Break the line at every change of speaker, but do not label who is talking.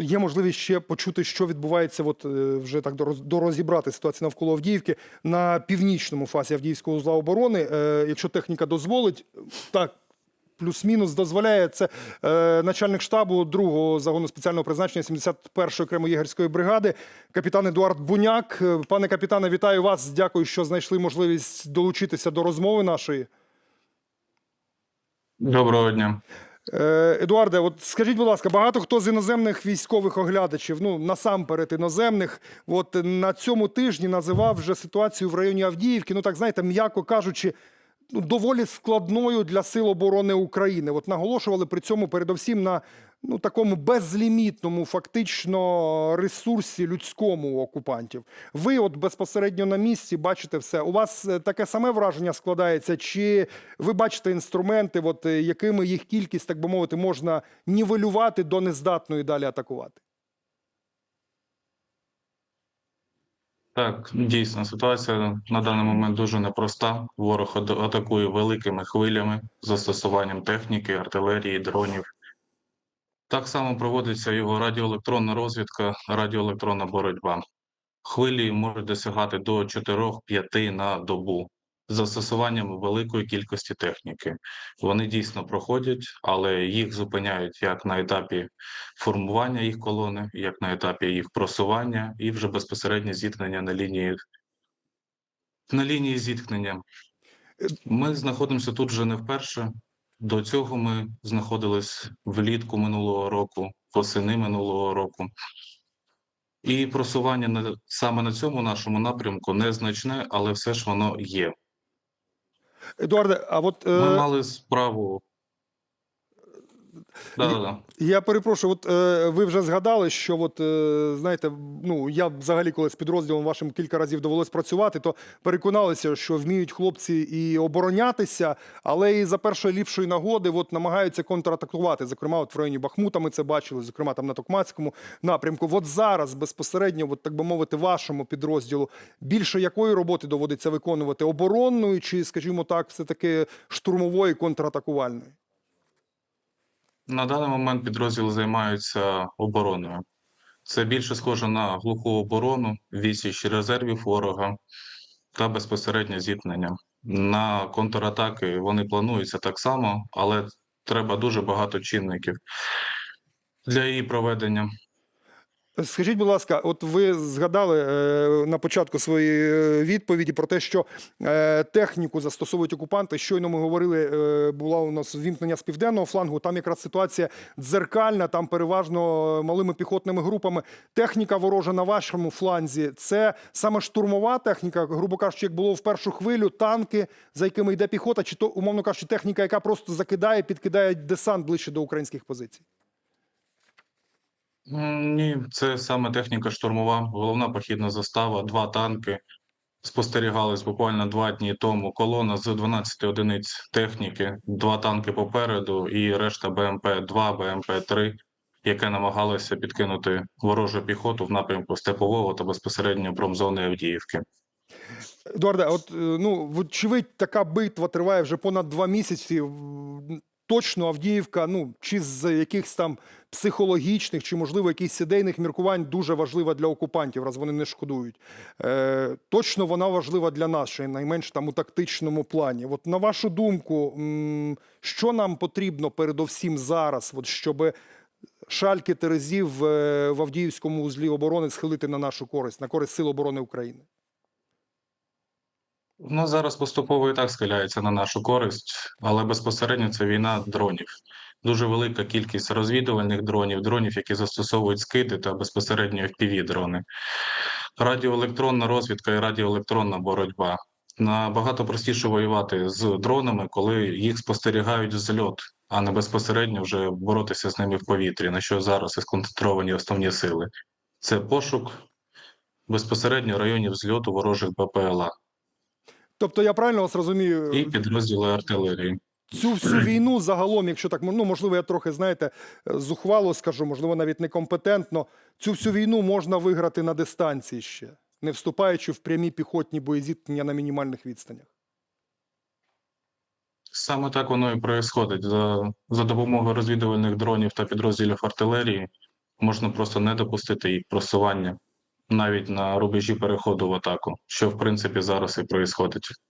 є можливість ще почути, що відбувається, от е, вже так дороз- дорозібрати ситуацію навколо Авдіївки на північному фасі Авдіївського узла оборони. Е, Якщо техніка дозволить, так. Плюс-мінус дозволяє це е, начальник штабу другого загону спеціального призначення 71-ї окремої єгерської бригади, капітан Едуард Буняк. Е, Пане капітане, вітаю вас. Дякую, що знайшли можливість долучитися до розмови нашої.
Доброго дня.
Е, Едуарде, от скажіть, будь ласка, багато хто з іноземних військових оглядачів, ну насамперед іноземних, от на цьому тижні називав вже ситуацію в районі Авдіївки, ну так знаєте, м'яко кажучи, ну доволі складною для сил оборони України. От наголошували при цьому передовсім на ну такому безлімітному, фактично ресурсі людському окупантів. Ви, от безпосередньо на місці, бачите все. У вас е, таке саме враження складається? Чи ви бачите інструменти, от е, якими їх кількість, так би мовити, можна нівелювати до нездатної далі атакувати?
Так, дійсно, ситуація на даний момент дуже непроста. Ворог атакує великими хвилями застосуванням техніки, артилерії, дронів. Так само проводиться його радіоелектронна розвідка, радіоелектронна боротьба. Хвилі можуть досягати до 4-5 на добу з застосуванням великої кількості техніки. Вони дійсно проходять, але їх зупиняють як на етапі формування їх колони, як на етапі їх просування, і вже безпосереднє зіткнення на лінії на лінії зіткнення. Ми знаходимося тут вже не вперше. До цього ми знаходились влітку минулого року, восени минулого року. І просування на, саме на цьому нашому напрямку незначне, але все ж воно є.
Едуарде, а от е,
Ми мали справу.
Я перепрошую, от е, ви вже згадали, що от е, знаєте, ну я взагалі коли з підрозділом вашим кілька разів довелось працювати, то переконалися, що вміють хлопці і оборонятися, але і за першої ліпшої нагоди от намагаються контратакувати. Зокрема, от в районі Бахмута ми це бачили, зокрема там на Токмацькому напрямку. От зараз безпосередньо, от так би мовити, вашому підрозділу більше якої роботи доводиться виконувати оборонної чи, скажімо так, все таки штурмової контратакувальної?
На даний момент підрозділ займаються обороною. Це більше схоже на глуху оборону, відсіч резервів ворога та безпосереднє зіткнення. На контратаки вони плануються так само, але треба дуже багато чинників для її проведення.
Скажіть, будь ласка, от ви згадали е, на початку своєї е, відповіді про те, що е, техніку застосовують окупанти. Щойно ми говорили, е, була у нас вімкнення з південного флангу. Там якраз ситуація дзеркальна, там переважно малими піхотними групами. Техніка ворожа на вашому фланзі. Це саме штурмова техніка, грубо кажучи, як було в першу хвилю, танки, за якими йде піхота, чи то, умовно кажучи, техніка, яка просто закидає, підкидає десант ближче до українських позицій.
Ні, це саме техніка штурмова, головна похідна застава, два танки. Спостерігались буквально два дні тому. Колона з 12 одиниць техніки, два танки попереду і решта БМП-2, БМП-3, яке намагалося підкинути ворожу піхоту в напрямку Степового та безпосередньо промзони Авдіївки.
Едуарде, от е, ну вочевидь, така битва триває вже понад два місяці. Точно Авдіївка, ну чи з якихось там психологічних, чи можливо якихось ідейних міркувань дуже важлива для окупантів, раз вони не шкодують. Е, точно вона важлива для нас, ще найменш там у тактичному плані. От на вашу думку, що нам потрібно передовсім зараз, от, щоб шальки Терезів е, в Авдіївському узлі оборони схилити на нашу користь, на користь Сил оборони України?
Ну, зараз поступово і так схиляється на нашу користь, але безпосередньо це війна дронів. Дуже велика кількість розвідувальних дронів, дронів, які застосовують скиди та безпосередньо fpv дрони. Радіоелектронна розвідка і радіоелектронна боротьба. Набагато простіше воювати з дронами, коли їх спостерігають зльот, а не безпосередньо вже боротися з ними в повітрі, на що зараз і сконцентровані основні сили. Це пошук безпосередньо районів зльоту ворожих БПЛА
Тобто я правильно вас розумію?
і підрозділи артилерії.
цю всю війну загалом, якщо так ну можливо, я трохи знаєте, е, зухвало скажу, можливо, навіть некомпетентно. Цю всю війну можна виграти на дистанції ще, не вступаючи в прямі піхотні боєзіткнення на мінімальних відстанях.
Саме так воно і происходить. За, за допомогою розвідувальних дронів та підрозділів артилерії можна просто не допустити їх просування навіть на рубежі переходу в атаку, що в принципі зараз і відбувається.